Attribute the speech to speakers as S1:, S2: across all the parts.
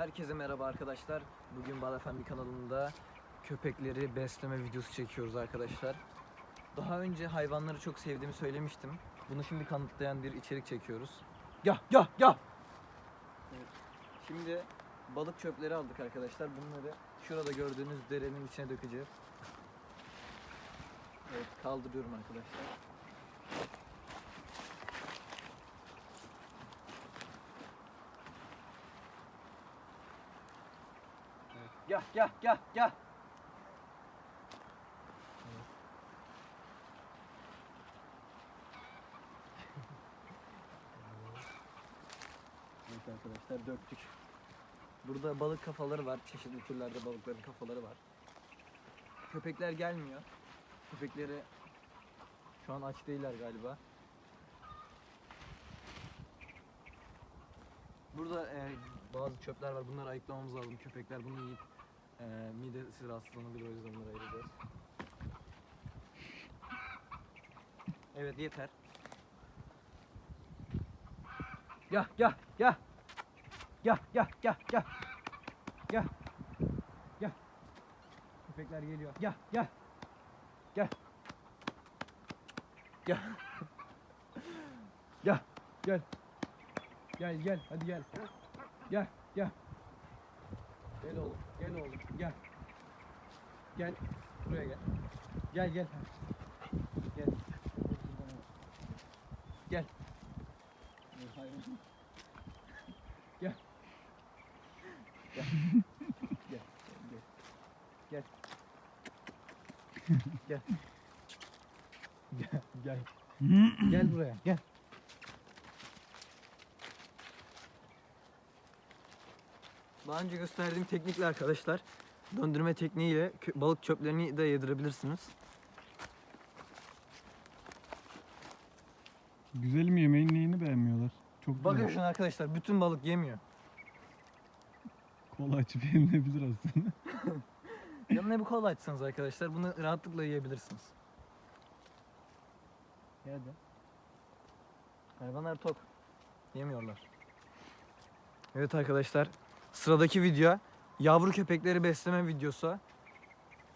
S1: Herkese merhaba arkadaşlar. Bugün Bal Efendi kanalında köpekleri besleme videosu çekiyoruz arkadaşlar. Daha önce hayvanları çok sevdiğimi söylemiştim. Bunu şimdi kanıtlayan bir içerik çekiyoruz. Ya ya ya. Evet. Şimdi balık çöpleri aldık arkadaşlar. Bunları şurada gördüğünüz derenin içine dökeceğiz. Evet kaldırıyorum arkadaşlar. Gel gel gel gel. Evet arkadaşlar döktük. Burada balık kafaları var. Çeşitli türlerde balıkların kafaları var. Köpekler gelmiyor. Köpekleri şu an aç değiller galiba. Burada e, bazı çöpler var. Bunları ayıklamamız lazım. Köpekler bunu yiyip e, midesi rahatsızlanabilir. O yüzden bunları ayıracağız. Evet yeter. Gel gel gel. Gel gel gel gel. Gel. Gel. Köpekler geliyor. Gel gel. Gel. Gel. gel. Gel. Gel gel hadi gel. Gel gel. Gel oğlum gel oğlum gel. Gel buraya gel. Gel gel. Gel. Gel. Gel. Gel. Gel. Gel. Gel. Gel. Gel. Gel. Buraya. Gel. Daha önce gösterdiğim teknikle arkadaşlar döndürme tekniğiyle balık çöplerini de yedirebilirsiniz.
S2: Güzel mi yemeğin neyini beğenmiyorlar? Çok
S1: Bakın
S2: güzel.
S1: şuna arkadaşlar bütün balık yemiyor.
S2: Kola açıp yenilebilir aslında.
S1: Yanına bir kola açsanız arkadaşlar bunu rahatlıkla yiyebilirsiniz. Hadi. Hayvanlar tok. Yemiyorlar. Evet arkadaşlar sıradaki video yavru köpekleri besleme videosu.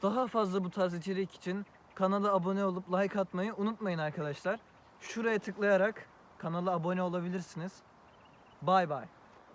S1: Daha fazla bu tarz içerik için kanala abone olup like atmayı unutmayın arkadaşlar. Şuraya tıklayarak kanala abone olabilirsiniz. Bay bay.